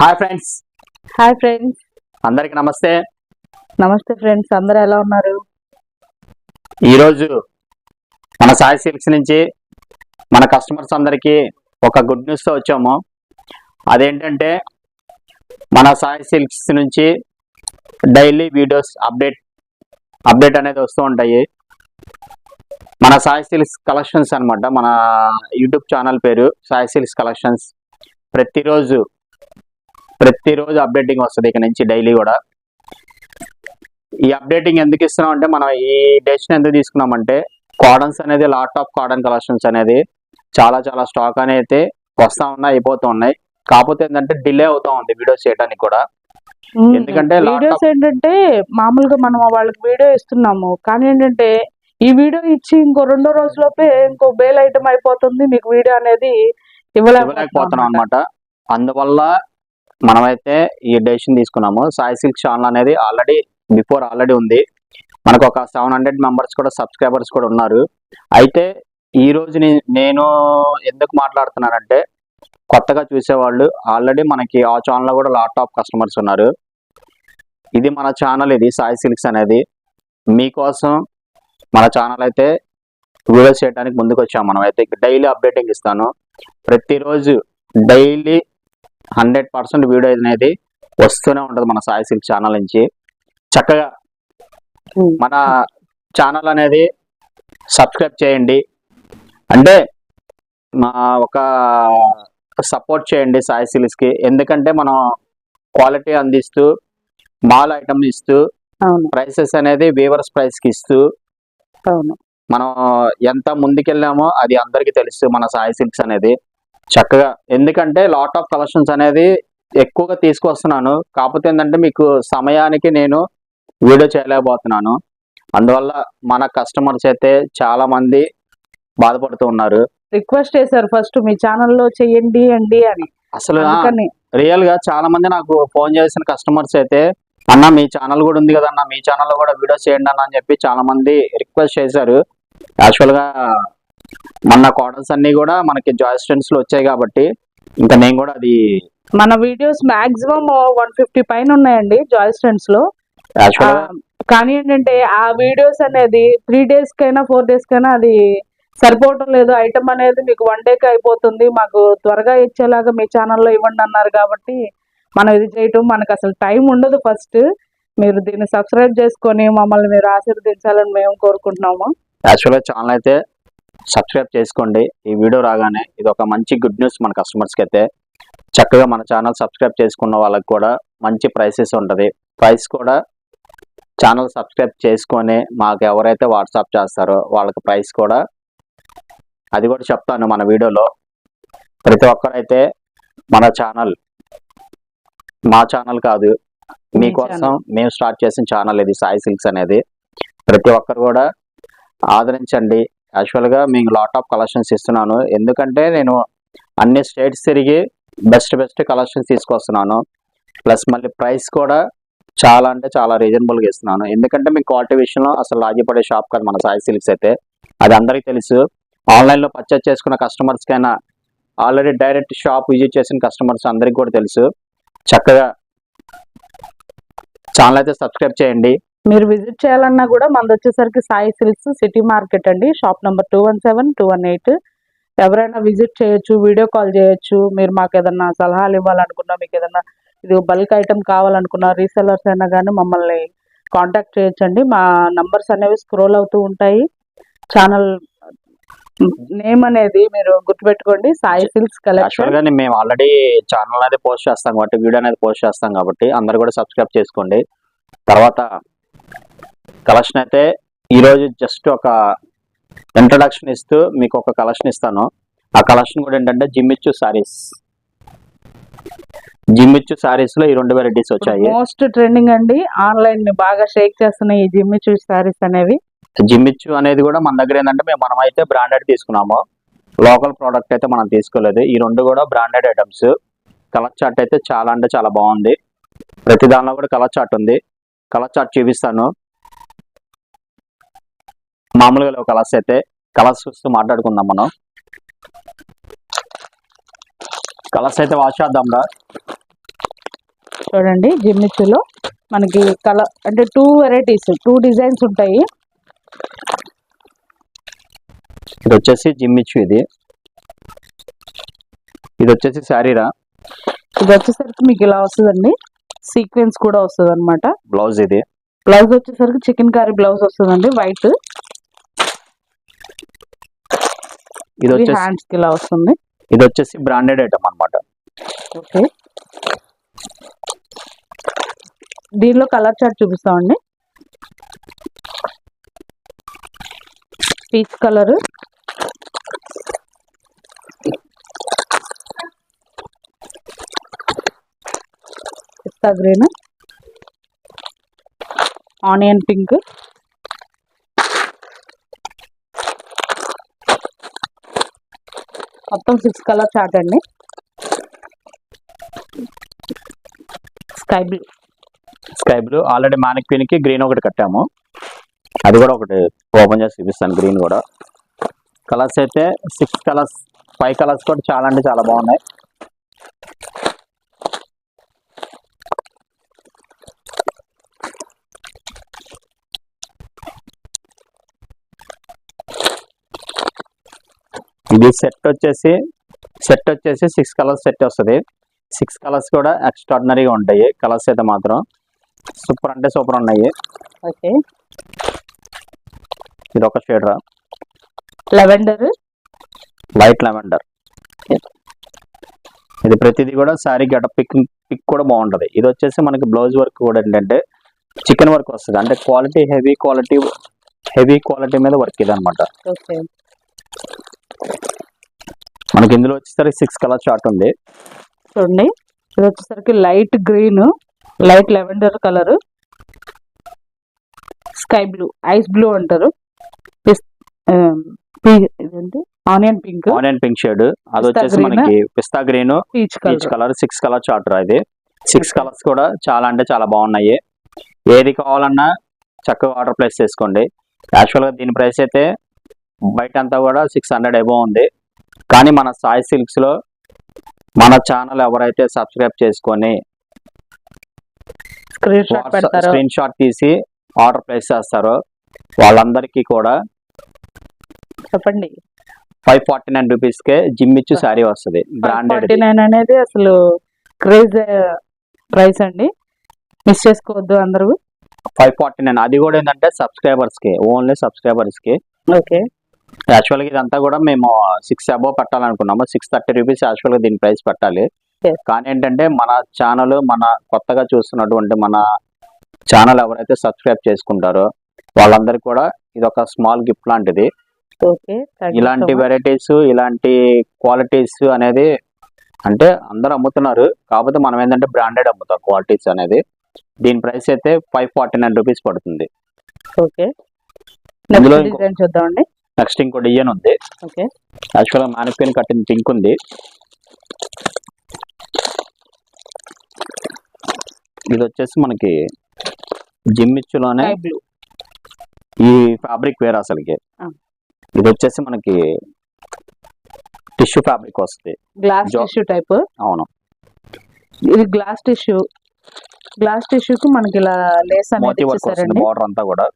Hi friends hi friends అందరికి నమస్తే. నమస్తే ఫ్రెండ్స్ అందరూ ఎలా ఉన్నారు? ఈరోజు మన సాయి సిల్క్స్ నుంచి మన కస్టమర్స్ అందరికీ ఒక గుడ్ న్యూస్తో వచ్చాము. అదేంటంటే మన సాయి సిల్క్స్ నుంచి డైలీ వీడియోస్ అప్డేట్ అప్డేట్ అనేది వస్తూ ఉంటాయి. మన సాయి సిల్క్స్ కలెక్షన్స్ అన్నమాట. మన యూట్యూబ్ ఛానల్ పేరు సాయి సిల్క్స్ కలెక్షన్స్ ప్రతిరోజు ప్రతిరోజు అప్డేటింగ్ వస్తుంది ఇక నుంచి డైలీ కూడా. ఈ అప్డేటింగ్ ఎందుకు ఇస్తున్నాం అంటే మనం ఈ డెసిషన్ ఎందుకు తీసుకున్నామంటే కాటన్స్ అనేది లాట్ ఆఫ్ కాటన్ కలెక్షన్స్ అనేది చాలా చాలా స్టాక్ అనేది వస్తా ఉన్నాయి అయిపోతూ ఉన్నాయి. కాకపోతే ఏంటంటే డిలే అవుతా ఉంది వీడియోస్ చేయడానికి కూడా. ఎందుకంటే వీడియోస్ ఏంటంటే మామూలుగా మనం వాళ్ళకి వీడియో ఇస్తున్నాము. కానీ ఏంటంటే ఈ వీడియో ఇచ్చి ఇంకో రెండో రోజులోపే ఇంకో బేల్ ఐటమ్ అయిపోతుంది మీకు వీడియో అనేది ఇవ్వలేకపోతున్నాం అనమాట అందువల్ల మనమైతే ఈ డెసిషన్ తీసుకున్నాము. సాయి సిల్క్ ఛానల్ అనేది ఆల్రెడీ బిఫోర్ ఆల్రెడీ ఉంది. మనకు ఒక సెవెన్ హండ్రెడ్ మెంబర్స్ కూడా సబ్స్క్రైబర్స్ కూడా ఉన్నారు. అయితే ఈ రోజు నేను ఎందుకు మాట్లాడుతున్నానంటే కొత్తగా చూసేవాళ్ళు ఆల్రెడీ మనకి ఆ ఛానల్లో కూడా లాట్ ఆఫ్ కస్టమర్స్ ఉన్నారు. ఇది మన ఛానల్ ఇది సాయి సిల్క్స్ అనేది. మీకోసం మన ఛానల్ అయితే వీడియోస్ చేయడానికి ముందుకు వచ్చాము మనం అయితే డైలీ అప్డేటింగ్ ఇస్తాను. ప్రతిరోజు డైలీ హండ్రెడ్ పర్సెంట్ వీడియో అనేది వస్తూనే ఉంటుంది మన సాయి సిల్క్ ఛానల్ నుంచి. చక్కగా. మన ఛానల్ అనేది సబ్స్క్రైబ్ చేయండి. అంటే మా ఒక సపోర్ట్ చేయండి సాయి సిల్క్స్కి. ఎందుకంటే మనం క్వాలిటీ అందిస్తూ మాల్ ఐటమ్ ఇస్తూ ప్రైసెస్ అనేది వీవర్స్ ప్రైస్కి ఇస్తూ మనం ఎంత ముందుకెళ్ళామో అది అందరికీ తెలుసు మన సాయి సిల్క్స్ అనేది. చక్కగా. ఎందుకంటే లాట్ ఆఫ్ కలెక్షన్స్ అనేది ఎక్కువగా తీసుకొస్తున్నాను. కాకపోతే ఏంటంటే మీకు సమయానికి నేను వీడియో చేయలేకపోతున్నాను. అందువల్ల మన కస్టమర్స్ అయితే చాలా మంది బాధపడుతూ ఉన్నారు. రిక్వెస్ట్ చేశారు ఫస్ట్ మీ ఛానల్లో చెయ్యండి అండి అని. అసలు రియల్గా చాలా మంది నాకు ఫోన్ చేసిన కస్టమర్స్ అయితే అన్న మీ ఛానల్ కూడా ఉంది కదన్న మీ ఛానల్లో కూడా వీడియోస్ చేయండి అన్న అని చెప్పి చాలా మంది రిక్వెస్ట్ చేశారు. యాక్చువల్గా మొన్న కాటన్స్ అన్ని కూడా మనకి జాయ్ స్టెన్స్లో వచ్చాయి కాబట్టి ఇంకా నేను కూడా అది మన వీడియోస్ మాక్సిమం వన్ ఫిఫ్టీ పైన ఉన్నాయండి జాయ్ స్టెంట్స్లో. కానీ ఏంటంటే ఆ వీడియోస్ అనేది త్రీ డేస్ కైనా ఫోర్ డేస్ కైనా అది సరిపోవటం లేదు. ఐటమ్ అనేది మీకు వన్ డేకి అయిపోతుంది. మాకు త్వరగా ఇచ్చేలాగా మీ ఛానల్లో ఇవ్వండి అన్నారు కాబట్టి మనం ఇది చేయటం మనకు అసలు టైం ఉండదు ఫస్ట్ మీరు దీన్ని సబ్స్క్రైబ్ చేసుకొని మమ్మల్ని మీరు ఆశీర్వదించాలని మేము కోరుకుంటున్నాము. యాక్చువల్గా ఛానల్ అయితే సబ్స్క్రైబ్ చేసుకోండి. ఈ వీడియో రాగానే ఇది ఒక మంచి గుడ్ న్యూస్ మన కస్టమర్స్కి అయితే. చక్కగా మన ఛానల్ సబ్స్క్రైబ్ చేసుకున్న వాళ్ళకి కూడా మంచి ప్రైసెస్ ఉంటది. ప్రైస్ కూడా ఛానల్ సబ్స్క్రైబ్ చేసుకొని మాకు ఎవరైతే వాట్సాప్ చేస్తారో వాళ్ళకి ప్రైస్ కూడా అది కూడా చెప్తాను మన వీడియోలో. ప్రతి ఒక్కరైతే మన ఛానల్ మా ఛానల్ కాదు మీకోసం మేము స్టార్ట్ చేసిన ఛానల్ ఇది సాయి సిల్క్స్ అనేది. ప్రతి ఒక్కరు కూడా ఆదరించండి. యాక్చువల్గా మీకు లాట్ ఆఫ్ కలెక్షన్స్ ఇస్తున్నాను. ఎందుకంటే నేను అన్ని స్టేట్స్ తిరిగి బెస్ట్ బెస్ట్ కలెక్షన్స్ తీసుకొస్తున్నాను. ప్లస్ మళ్ళీ ప్రైస్ కూడా చాలా అంటే చాలా రీజనబుల్గా ఇస్తున్నాను. ఎందుకంటే మీ క్వాలిటీ విషయంలో అసలు లాగిపడే షాప్ కాదు మన సాయి సిల్క్స్ అయితే. అది అందరికీ తెలుసు. ఆన్లైన్లో పర్చేజ్ పర్చేస్ చేసుకున్న కస్టమర్స్కైనా ఆల్రెడీ డైరెక్ట్ షాప్ విజిట్ చేసిన కస్టమర్స్ అందరికీ కూడా తెలుసు. చక్కగా ఛానల్ అయితే సబ్స్క్రైబ్ చేయండి. మీరు విజిట్ చేయాలన్నా కూడా మనది వచ్చేసరికి సాయి సిల్క్స్ సిటీ మార్కెట్ అండి. Shop number two one seven two one eight. ఎవరైనా విజిట్ చేయొచ్చు వీడియో కాల్ చేయొచ్చు. మీరు మాకు ఏదన్నా సలహాలు ఇవ్వాలనుకున్నా మీకు ఏదన్నా ఇది బల్క్ ఐటమ్ కావాలనుకున్నా రీసెలర్స్ అయినా కానీ మమ్మల్ని కాంటాక్ట్ చేయొచ్చండి. మా నంబర్స్ అనేవి స్క్రోల్ అవుతూ ఉంటాయి. ఛానల్ నేమ్ అనేది మీరు గుర్తుపెట్టుకోండి. Sai Silks collection. మేము ఆల్రెడీ ఛానల్ అనేది పోస్ట్ చేస్తాం కాబట్టి వీడియో అనేది పోస్ట్ చేస్తాం కాబట్టి అందరు కూడా సబ్స్క్రైబ్ చేసుకోండి. తర్వాత కలెక్షన్ అయితే ఈ రోజు జస్ట్ ఒక ఇంట్రడక్షన్ ఇస్తూ మీకు ఒక కలెక్షన్ ఇస్తాను. ఆ కలెక్షన్ కూడా ఏంటంటే జిమ్మిచ్చు సారీస్ జిమ్మిచ్చు సారీస్లో ఈ రెండు వెరైటీస్ వచ్చాయి. మోస్ట్ ట్రెండింగ్ అండి. ఆన్లైన్ బాగా షేక్ చేస్తున్నాయి ఈ జిమ్మి చూసి సారీస్ అనేవి. జిమ్మిచ్చు అనేది కూడా మన దగ్గర ఏంటంటే మేము మనం అయితే బ్రాండెడ్ తీసుకున్నాము. లోకల్ ప్రోడక్ట్ అయితే మనం తీసుకోలేదు. ఈ రెండు కూడా బ్రాండెడ్ ఐటమ్స్ కలర్ చార్ట్ అయితే చాలా అంటే చాలా బాగుంది. ప్రతి దానిలో కూడా కలర్ చార్ట్ ఉంది. కలర్ చార్ట్ చూపిస్తాను. మామూలుగా కలర్స్ అయితే కలర్స్ చూస్తూ మాట్లాడుకుందాం మనం. కలర్స్ అయితే వాష్ చేద్దాం రా. చూడండి జిమ్మిచ్చులో మనకి కలర్ అంటే టూ వెరైటీస్ టూ డిజైన్స్ ఉంటాయి. ఇది వచ్చేసి జిమ్మిచ్చు ఇది. ఇది వచ్చేసి శారీరా ఇది వచ్చేసరికి మీకు ఇలా వస్తుందండి. సీక్వెన్స్ కూడా వస్తుంది అనమాట బ్లౌజ్ ఇది. బ్లౌజ్ వచ్చేసరికి చికెన్ కర్రీ బ్లౌజ్ వస్తుందండి వైట్ ఇది వచ్చేసి హ్యాండ్స్కి ఇలా వస్తుంది. ఇది వచ్చేసి బ్రాండెడ్ ఐటమ్ అన్నమాట. ఓకే దీనిలో colour chart చూపిస్తామండి peach colour pista green onion pink మొత్తం సిక్స్ కలర్ చార్ట్ అండి. Sky blue. Sky blue. Already మానిక్వీన్కి green ఒకటి కట్టాము. అది కూడా ఒకటి ఓపెన్ చేసి చూపిస్తాను గ్రీన్ కూడా. కలర్స్ అయితే సిక్స్ కలర్స్ ఫైవ్ కలర్స్ కూడా చాలా అంటే చాలా బాగున్నాయి. ఇది సెట్ వచ్చేసి సెట్ వచ్చేసి సిక్స్ కలర్స్ సెట్ వస్తుంది. సిక్స్ కలర్స్ కూడా ఎక్స్ట్రాడినరీగా ఉంటాయి. కలర్స్ అయితే మాత్రం సూపర్ అంటే సూపర్ ఉన్నాయి. ఓకే ఇది ఒక షేడ్ రా. లెవెండర్ లైట్ లెవెండర్ ఇది ప్రతిదీ కూడా శారీ గట పిక్ పిక్ కూడా బాగుంటది. ఇది వచ్చేసి మనకి బ్లౌజ్ వర్క్ కూడా ఏంటంటే చికెన్ వర్క్ వస్తుంది. అంటే quality heavy quality heavy quality మీద వర్క్ ఇది అనమాట మనకి ఇందులో వచ్చేసరికి సిక్స్ కలర్ చార్ట్ ఉంది. చూడండి. ఇది వచ్చేసరికి light green light lavender colour sky blue ice blue అంటారు. Onion pink onion pink shade అది వచ్చేసి. మనకి pista green peach colour six colour chart రా ఇది. సిక్స్. కలర్స్ కూడా చాలా అంటే చాలా బాగున్నాయి. ఏది కావాలన్నా చక్కగా ఆర్డర్ ప్లేస్ చేసుకోండి. యాక్చువల్గా దీని ప్రైస్ అయితే బయట అంతా కూడా సిక్స్ హండ్రెడ్ ఎబో ఉంది. కానీ మన సాయి సిల్క్స్లో మన ఛానల్ ఎవరైతే సబ్స్క్రైబ్ చేసుకొని స్క్రీన్ షాట్ తీసి ఆర్డర్ ప్లేస్ చేస్తారో. వాళ్ళందరికీ కూడా చెప్పండి. ఫైవ్ ఫార్టీ నైన్ రూపీస్ కే జిమ్ ఇచ్చి శారీ వస్తుంది. బ్రాండెడ్ నైన్ అనేది అసలు క్రేజ్ ప్రైస్ అండి. మిస్ చేసుకోవద్దు అందరూ. Five forty nine. అది కూడా ఏంటంటే సబ్స్క్రైబర్స్కి ఓన్లీ సబ్స్క్రైబర్స్కి ఓకే. యాక్చువల్గా ఇదంతా కూడా మేము సిక్స్ అబోవ్ పెట్టాలనుకున్నాము సిక్స్ థర్టీ రూపీస్ యాక్చువల్గా దీని ప్రైస్ పెట్టాలి. కానీ ఏంటంటే మన ఛానల్ మన కొత్తగా చూస్తున్నటువంటి మన ఛానల్ ఎవరైతే సబ్స్క్రైబ్ చేసుకుంటారో వాళ్ళందరికీ కూడా ఇది ఒక స్మాల్ గిఫ్ట్ లాంటిది. ఇలాంటి వెరైటీస్ ఇలాంటి క్వాలిటీస్ అనేది అంటే అందరూ అమ్ముతున్నారు. కాకపోతే మనం ఏంటంటే బ్రాండెడ్ అమ్ముతాం క్వాలిటీస్ అనేది. దీని ప్రైస్ అయితే ఫైవ్ ఫార్టీ నైన్ రూపీస్ పడుతుంది. ఓకే. చూద్దామండి. నెక్స్ట్ ఇంకో డిజైన్ ఉంది. ఓకే. యాక్చువల్గా మ్యానిక్విన్ కట్టిన పింక్ ఉంది. ఇది వచ్చేసి మనకి జిమ్ ఇచ్చులోనే స్కై బ్లూ ఈ ఫ్యాబ్రిక్ వేర్ అసలుకి. ఇది వచ్చేసి మనకి టిష్యూ ఫ్యాబ్రిక్ వస్తుంది. గ్లాస్ టిష్యూ టైప్ అవును. ఇది గ్లాస్ టిష్యూ గ్లాస్ టిష్యూకి మనకి ఇలా లేస్ అనేది బార్డర్ అంతా కూడా.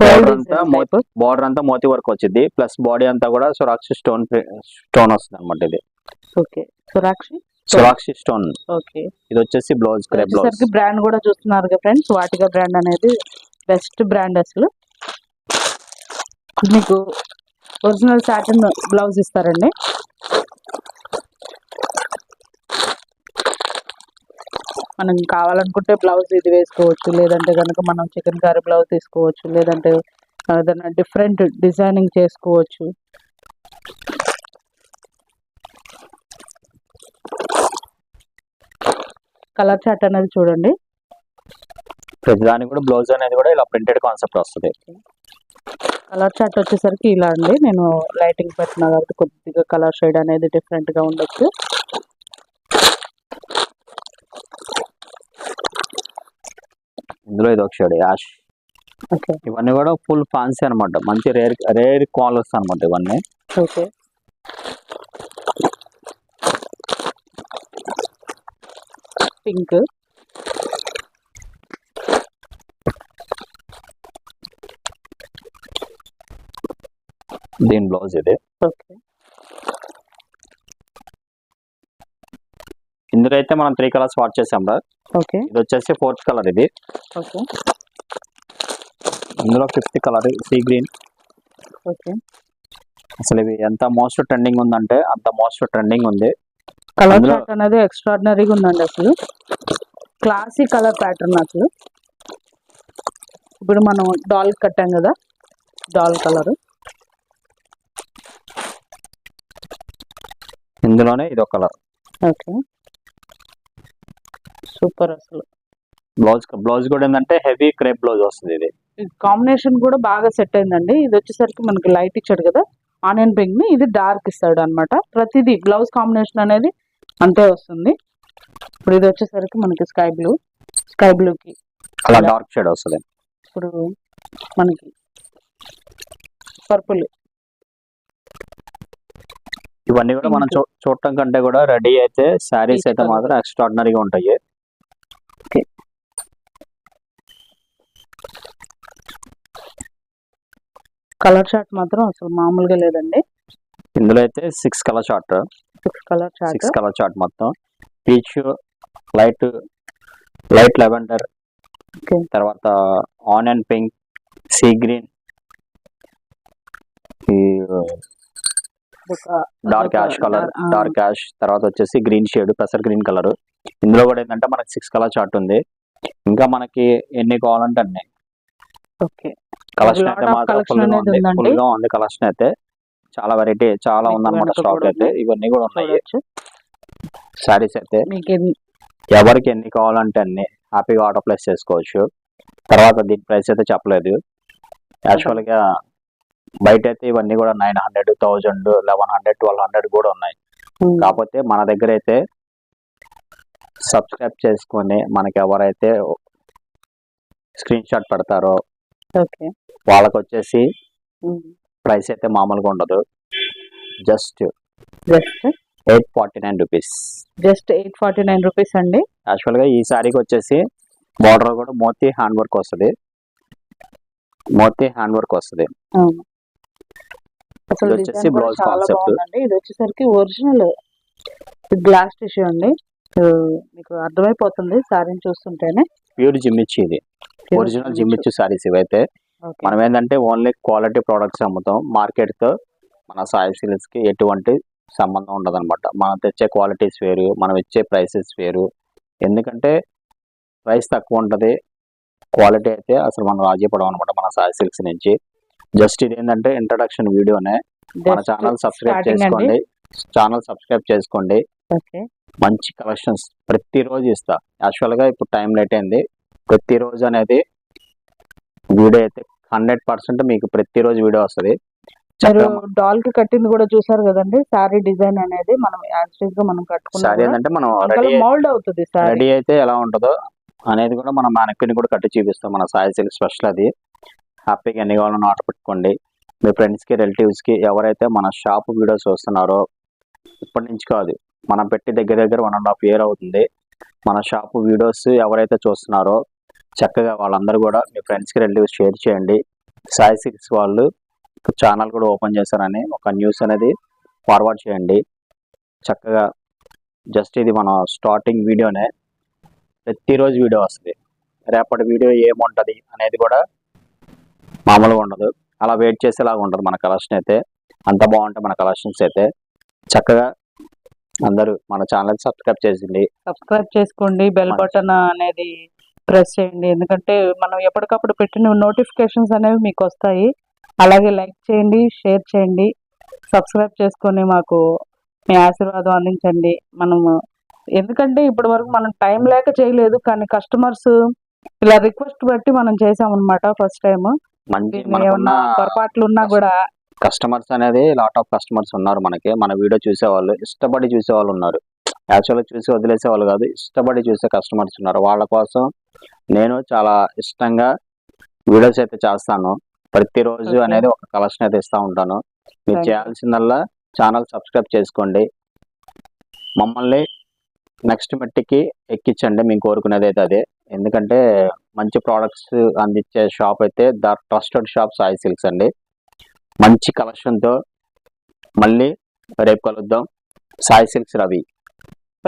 Border అంతా. బార్డర్ అంతా మోతీ వర్క్ వచ్చింది ప్లస్ బాడీ అంతా కూడా సురాక్షి స్టోన్ స్టోన్ వస్తుంది అనమాట ఇది. ఓకే సురాక్షి సురాక్షి స్టోన్ ఓకే ఇది వచ్చేసి బ్లౌజ్ క్రే బ్లౌజ్ బ్రాండ్ కూడా చూస్తున్నారు కదా ఫ్రెండ్స్ వాటిగా బ్రాండ్ అనేది బెస్ట్ బ్రాండ్ అసలు. మీకు ఒరిజినల్ సాటిన్ బ్లౌజ్ ఇస్తారండి. మనం కావాలనుకుంటే బ్లౌజ్ ఇది వేసుకోవచ్చు లేదంటే కనుక మనం చికెన్ కర్రీ బ్లౌజ్ తీసుకోవచ్చు లేదంటే ఏదైనా డిఫరెంట్ డిజైనింగ్ చేసుకోవచ్చు. కలర్ చార్ట్ అనేది చూడండి. ప్రతి దానికి కూడా బ్లౌజ్ అనేది కూడా ఇలా ప్రింటెడ్ కాన్సెప్ట్ వస్తుంది. కలర్ చార్ట్ వచ్చేసరికి ఇలా అండి. నేను లైటింగ్ పెట్టినా కాబట్టి కొద్దిగా కలర్ షేడ్ అనేది డిఫరెంట్గా ఉండొచ్చు. ఇందులో ఇది ఒక షేడ్ యాష్. ఇవన్నీ కూడా ఫుల్ ఫ్యాన్సీ అన్నమాట. మంచి రేర్ రేర్ కాలర్స్ అన్నమాట ఇవన్నీ. ఓకే. పింక్. దీని బ్లౌజ్ ఇది. ఓకే. ఇందులో అయితే మనం త్రీ కలర్స్ వాట్ చేసాం ఓకే. ఇది వచ్చేసి ఫోర్త్ కలర్ ఇది. ఓకే ఇందులో fifth colour sea green okay అసలు ఇవి ఎంత మోస్ట్ ట్రెండింగ్ ఉందంటే అంత మోస్ట్ ట్రెండింగ్ ఉంది. కలర్ చార్ట్ అనేది ఎక్స్ట్రాడినరీగా ఉందండి అసలు. క్లాసీ కలర్ ప్యాటర్న్ అసలు. ఇప్పుడు మనం డాల్ కట్టాం కదా డాల్ కలర్ ఇందులోనే ఇది ఒక కలర్ ఓకే సూపర్ అసలు. బ్లౌజ్ బ్లౌజ్ కూడా ఏంటంటే హెవీ క్రేప్ బ్లౌజ్ వస్తుంది ఇది. కాంబినేషన్ కూడా బాగా సెట్ అయిందండి. ఇది వచ్చేసరికి మనకి లైట్ ఇచ్చాడు కదా ఆనియన్ పింక్ని ఇది డార్క్ ఇస్తాడు అనమాట ప్రతిదీ బ్లౌజ్ కాంబినేషన్ అనేది అంతే వస్తుంది. ఇప్పుడు ఇది వచ్చేసరికి మనకి స్కై బ్లూ స్కై బ్లూ కి అలా. డార్క్ షేడ్ వస్తుంది. ఇప్పుడు మనకి పర్పుల్. ఇవన్నీ కూడా మనం చూడటం కంటే కూడా రెడీ అయితే శారీస్ అయితే. మాత్రం ఎక్స్ట్రాడినరీగా ఉంటాయి. కలర్ చార్ట్ మాత్రం అసలు మామూలుగా లేదండి. ఇందులో అయితే six colour chart six colour chart six colour chart మొత్తం. Peach light light lavender. తర్వాత onion pink sea green. Dark ash colour dark ash. తర్వాత వచ్చేసి గ్రీన్ షేడ్ పెసర్ గ్రీన్ కలర్. ఇందులో కూడా ఏంటంటే మనకి సిక్స్ కలర్ చార్ట్ ఉంది. ఇంకా మనకి ఎన్ని కావాలంటే అన్ని. ఓకే కలెక్షన్ అయితే మాత్రం collection ఫుల్గా అనేది ఉంది. ఉందండి. ఫుల్గా ఉంది కలెక్షన్ అయితే. చాలా వెరైటీ చాలా ఉందన్నమాట స్టాక్ అయితే. ఇవన్నీ కూడా ఉన్నాయి. శారీస్ అయితే. ఎవరికి ఎన్ని కావాలంటే అన్ని హ్యాపీగా ఆర్డర్ ప్లేస్ చేసుకోవచ్చు. తర్వాత దీని ప్రైస్ అయితే చెప్పలేదు. యాక్చువల్గా బయట అయితే ఇవన్నీ కూడా nine hundred thousand eleven hundred twelve hundred కూడా ఉన్నాయి. ఉమ్, కాకపోతే మన దగ్గర అయితే సబ్స్క్రైబ్ చేసుకొని మనకి ఎవరైతే స్క్రీన్ షాట్ పెడతారో వాళ్ళకి వచ్చేసి ప్రైస్ అయితే మామూలుగా ఉండదు. Just just? Eight forty nine rupees. Just eight forty nine rupees అండి. యాక్చువల్గా ఈ శారీకి వచ్చేసి బార్డర్ కూడా మోతీ హ్యాండ్ వర్క్ వస్తుంది. మోతీ హ్యాండ్ వర్క్ వస్తుంది. అసలు వచ్చేసి concept. బాగుందండి. ఇది వచ్చేసరికి ఒరిజినల్ గ్లాస్ టిష్యూ అండి. మీకు అర్థమైపోతుంది శారీని చూస్తుంటేనే. ప్యూర్ జిమ్మిచ్చి ఇది. ఒరిజినల్ జిమ్మిచ్చి శారీస్ ఇవైతే మనం ఏంటంటే ఓన్లీ క్వాలిటీ ప్రోడక్ట్స్ అమ్ముతాం. మార్కెట్తో మన సాయి సిల్క్స్కి ఎటువంటి సంబంధం ఉండదు అనమాట మనం తెచ్చే క్వాలిటీస్ వేరు మనం ఇచ్చే ప్రైసెస్ వేరు. ఎందుకంటే ప్రైస్ తక్కువ ఉంటది. క్వాలిటీ అయితే అసలు మనం రాజీపడం అనమాట మన సాయి సిల్క్స్ నుంచి. జస్ట్ ఇది ఏంటంటే ఇంట్రడక్షన్ వీడియోనే మన ఛానల్ సబ్స్క్రైబ్. చేసుకోండి. ఛానల్ సబ్స్క్రైబ్ చేసుకోండి. మంచి కలెక్షన్స్ ప్రతిరోజు ఇస్తా. యాక్చువల్గా ఇప్పుడు టైం లేట్ అయింది. ప్రతిరోజు అనేది వీడియో అయితే హండ్రెడ్ పర్సెంట్ మీకు ప్రతిరోజు వీడియో వస్తుంది. మీరు డాల్కి కట్టింది కూడా చూసారు కదండి? శారీ డిజైన్ అనేది మనం యాక్చువల్గా మనం సారీ కట్టుకున్నాం ఏంటంటే మనం మౌల్డ్ అవుతుంది రెడీ అయితే ఎలా ఉంటుందో అనేది కూడా మనం మ్యానక్విన్ కూడా కట్టి చూపిస్తాం. మన సాయి సిల్క్ స్పెషల్ అది. హ్యాపీగా ఎన్ని కావాలన్నా ఆర్డర్ పెట్టుకోండి. మీ ఫ్రెండ్స్కి రిలేటివ్స్కి ఎవరైతే మన షాప్ వీడియోస్ చూస్తున్నారో ఇప్పటి నుంచి కాదు మనం పెట్టి దగ్గర దగ్గర వన్ అండ్ హాఫ్ ఇయర్ అవుతుంది. మన షాప్ వీడియోస్ ఎవరైతే చూస్తున్నారో చక్కగా వాళ్ళందరూ కూడా మీ ఫ్రెండ్స్కి రిలేటివ్స్ షేర్ చేయండి. సాయి సిల్క్స్ వాళ్ళు ఛానల్ కూడా ఓపెన్ చేశారని ఒక న్యూస్ అనేది ఫార్వర్డ్ చేయండి. చక్కగా జస్ట్ ఇది మన స్టార్టింగ్ వీడియోనే ప్రతిరోజు వీడియో వస్తుంది. రేపటి వీడియో ఏముంటది అనేది కూడా మామూలుగా ఉండదు. అలా వెయిట్ చేసేలాగా ఉంటుంది మన కలెక్షన్ అయితే. అంత బాగుంటాయి మన కలెక్షన్స్ అయితే. చక్కగా అందరూ మన ఛానల్ సబ్స్క్రైబ్ చేసింది. సబ్స్క్రైబ్ చేసుకోండి. బెల్ బటన్ అనేది ప్రెస్ చేయండి. ఎందుకంటే మనం ఎప్పటికప్పుడు పెట్టిన నోటిఫికేషన్స్ అనేవి మీకు వస్తాయి. అలాగే లైక్ చేయండి షేర్ చేయండి. సబ్స్క్రైబ్ చేసుకొని మాకు మీ ఆశీర్వాదం అందించండి. మనము ఎందుకంటే ఇప్పటి వరకు మనం టైం లేక చేయలేదు కానీ కస్టమర్స్ ఇలా రిక్వెస్ట్ బట్టి మనం చేసామన్నమాట ఫస్ట్ టైం పొరపాట్లు ఉన్నా కూడా కస్టమర్స్ అనేది లాట్ ఆఫ్ కస్టమర్స్ ఉన్నారు మనకి. మన వీడియో చూసేవాళ్ళు ఇష్టపడి చూసే వాళ్ళు ఉన్నారు. యాక్చువల్గా చూసి వదిలేసే వాళ్ళు కాదు ఇష్టపడి చూసే కస్టమర్స్ ఉన్నారు. వాళ్ళ కోసం నేను చాలా ఇష్టంగా వీడియోస్ అయితే చేస్తాను. ప్రతిరోజు. అనేది ఒక కలెక్షన్ అయితే ఇస్తా ఉంటాను. మీరు. చేయాల్సిందల్లా ఛానల్ సబ్స్క్రైబ్ చేసుకోండి. మమ్మల్ని నెక్స్ట్ మట్టికి ఎక్కించండి. మేము కోరుకునేది అయితే అదే. ఎందుకంటే మంచి ప్రోడక్ట్స్ అందించే షాప్ అయితే the trusted shop Sai Silks అండి. మంచి కలెక్షన్తో మళ్ళీ రేపు కలుద్దాం. సాయి సిల్క్స్ రవి.